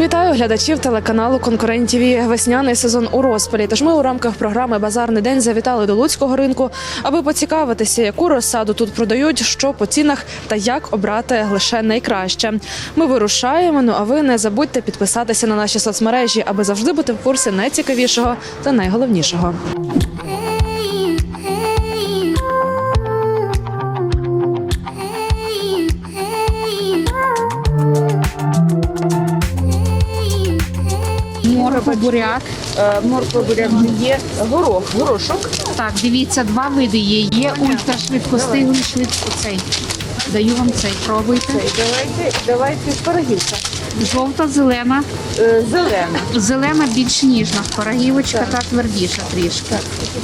Вітаю глядачів телеканалу Конкурент ТВ. Весняний сезон у розпалі. Тож ми у рамках програми Базарний день завітали до Луцького ринку, аби поцікавитися, яку розсаду тут продають, що по цінах та як обрати лише найкраще. Ми вирушаємо. Ну а ви не забудьте підписатися на наші соцмережі, аби завжди бути в курсі найцікавішого та найголовнішого. Морква, буряк. Морква буряк є горох, горошок. Так, дивіться, два види є. Є ультрашвидкостиглий швидко цей. Даю вам цей, пробуйте. Давайте, давайте спарагівка. Жовта, зелена. Зелена. Зелена більш ніжна. Парагівочка та твердіша трішки.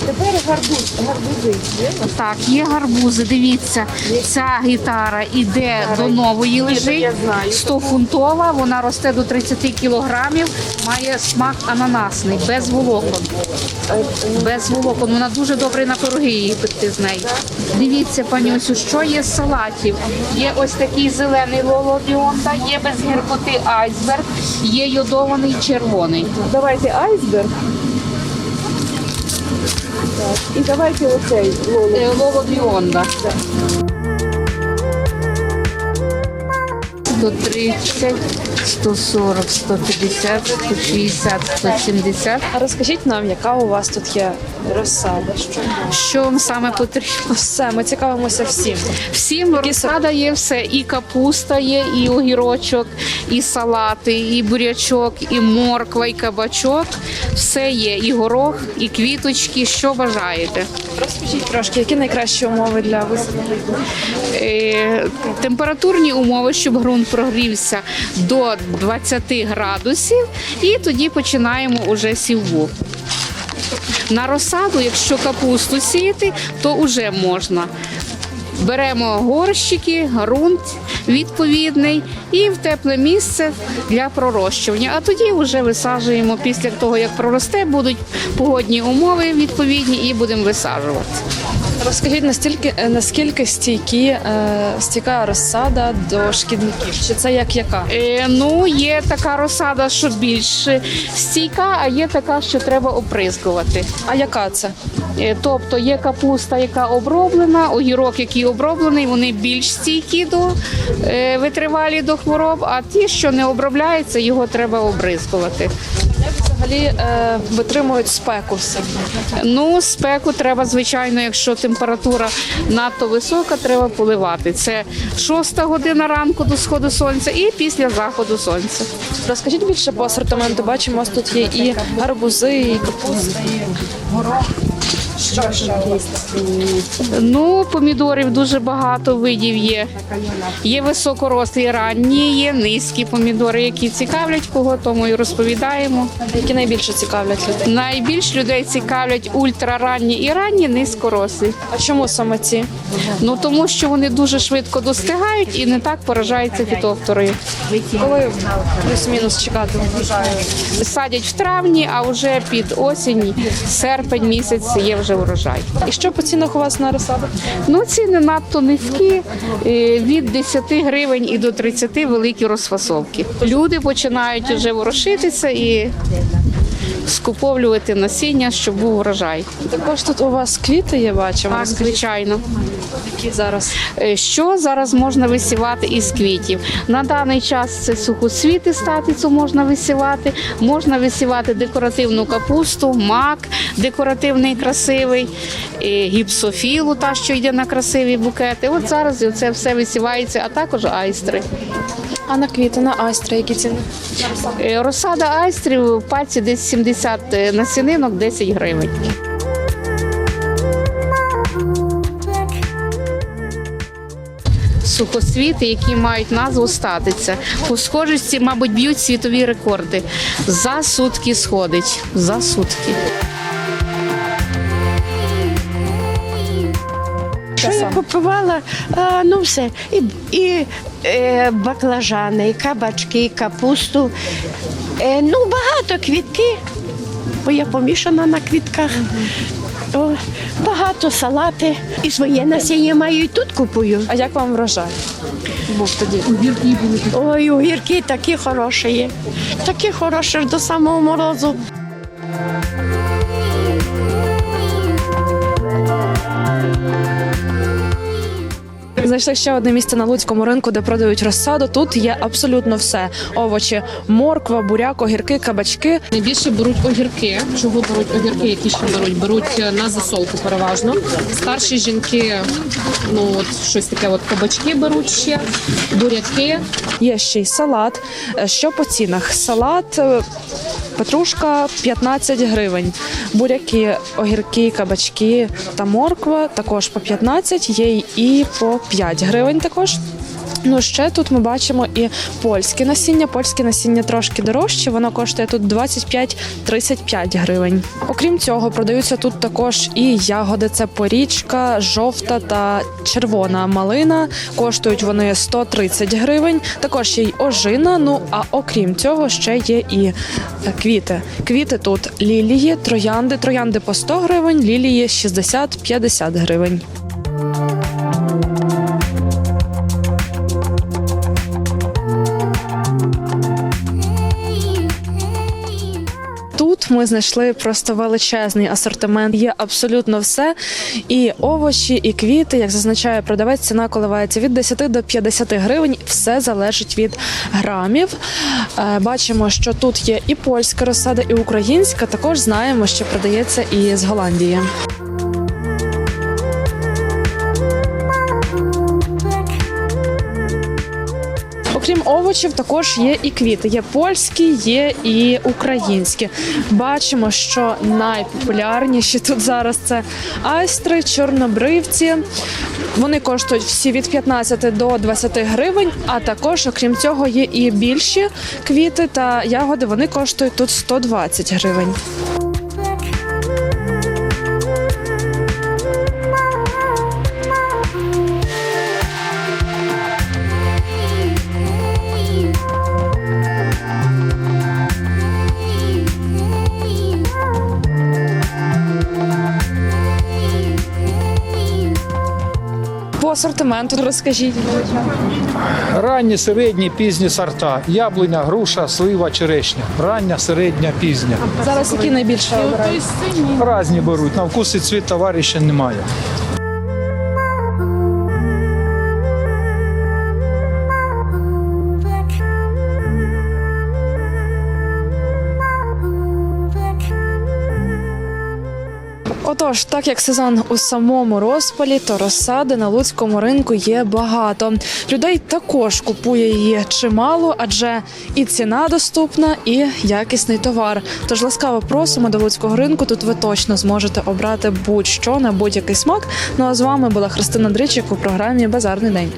Тепер гарбуз, гарбузи є. Так, є гарбузи. Дивіться, ця гітара іде до нової лежить. я 100-фунтова, вона росте до 30 кілограмів, має смак ананасний, без волокон. Без волокон. Вона дуже добре на пироги її пекти з нею. Дивіться, панюсю, що є з салатів. Є ось такий зелений лолодіонта, є без гіркоти айсберг, є йодований червоний. Давайте айсберг. Так. І давайте оцей лоло. Е, Лолодіонда. 130, 140, 150, 160, 170. А розкажіть нам, яка у вас тут є розсада? Що? Що вам саме потрібно? Все, ми цікавимося всім. Всім розсада є все. І капуста є, і огірочок, і салати, і бурячок, і морква, і кабачок. Все є. І горох, і квіточки, що бажаєте. Розкажіть трошки, які найкращі умови для висадки? Е, температурні умови, щоб ґрунт прогрівся до 20 градусів, і тоді починаємо уже сівбу. На розсаду, якщо капусту сіяти, то вже можна. Беремо горщики, ґрунт відповідний і в тепле місце для пророщування. А тоді вже висаджуємо після того, як проросте, будуть погодні умови відповідні і будемо висаджувати. Розкажіть настільки е, наскільки стійкі е, стійка розсада до шкідників? Чи це як яка? Е, ну, є така розсада, що більш стійка, а є така, що треба оприскувати. А яка це? Е, тобто є капуста, яка оброблена, огірок, який оброблений, вони більш стійкі до е, витривалі до хвороб, а ті, що не обробляються, його треба обрискувати. Взагалі е, витримують спеку? все? Ну, спеку треба, звичайно, якщо температура надто висока, треба поливати. Це шоста година ранку до сходу сонця і після заходу сонця. Розкажіть більше по асортименту. Бачимо, у вас тут є і гарбузи, і капуста, і горох. Що ще є? Ну, помідорів дуже багато видів є. Є високорослі ранні, є низькі помідори, які цікавлять кого, тому і розповідаємо. Які найбільше цікавлять людей? Найбільш людей цікавлять ультраранні і ранні низькорослі. А чому саме ці? Ну тому що вони дуже швидко достигають і не так поражаються фітофторою. Коли плюс-мінус чекати? Садять в травні, а вже під осінь, серпень місяць є вже урожай. І що по цінах у вас на розсаду? Ну, ціни надто низькі, від 10 гривень і до 30 великі розфасовки. Люди починають вже ворушитися і скуповлювати насіння, щоб був урожай. Також тут у вас квіти є, бачимо. Так, звичайно. які зараз. Е, Що зараз можна висівати із квітів? На даний час це сухоцвіти статицю можна висівати, можна висівати декоративну капусту, мак декоративний красивий, е, гіпсофілу, та що йде на красиві букети. От зараз це все висівається, а також айстри. А на квіти, на айстри, які ціни? Е, Розсада айстрів в пальці десь 70 насінинок, 10 гривень. Сухосвіти, які мають назву статиця. По схожості, мабуть, б'ють світові рекорди. За сутки сходить. За сутки. Що я купувала? А, ну все. І, і е, баклажани, і кабачки, і капусту. Е, ну, багато квітки, бо я помішана на квітках. О, багато салати. І своє насіння маю, і тут купую. А як вам врожай? Був тоді. Ой, огірки такі хороші є. Такі хороші до самого морозу. Знайшли ще одне місце на луцькому ринку, де продають розсаду. Тут є абсолютно все: овочі, морква, буряк, огірки, кабачки. Найбільше беруть огірки. Чого беруть огірки? Які ще беруть? Беруть е, на засолку переважно. Старші жінки, ну от щось таке, от кабачки беруть ще, буряки. Є ще й салат. Е, Що по цінах? Салат. Петрушка 15 гривень, буряки, огірки, кабачки та морква також по 15, є і по 5 гривень також. Ну ще тут ми бачимо і польське насіння. Польське насіння трошки дорожче, воно коштує тут 25-35 гривень. Окрім цього, продаються тут також і ягоди. Це порічка, жовта та червона малина. Коштують вони 130 гривень. Також є й ожина. Ну а окрім цього, ще є і е, квіти. Квіти тут лілії, троянди, троянди по 100 гривень, лілії 60-50 гривень. Ми знайшли просто величезний асортимент. Є абсолютно все. І овочі, і квіти, як зазначає продавець, ціна коливається від 10 до 50 гривень. Все залежить від грамів. Е, Бачимо, що тут є і польська розсада, і українська. Також знаємо, що продається і з Голландії. Окрім овочів, також є і квіти. Є польські, є і українські. Бачимо, що найпопулярніші тут зараз це айстри, чорнобривці. Вони коштують всі від 15 до 20 гривень. А також, окрім цього, є і більші квіти та ягоди. Вони коштують тут 120 гривень. Асортименту розкажіть. Ранні, середні, пізні сорта. Яблуня, груша, слива, черешня. Рання, середня, пізня. Зараз які найбільше обирають? Разні беруть. На вкус і цвіт товариша немає. Отож, так як сезон у самому розпалі, то розсади на луцькому ринку є багато. Людей також купує її чимало, адже і ціна доступна, і якісний товар. Тож ласкаво просимо до луцького ринку. Тут ви точно зможете обрати будь-що на будь-який смак. Ну а з вами була Христина Дричик у програмі Базарний день.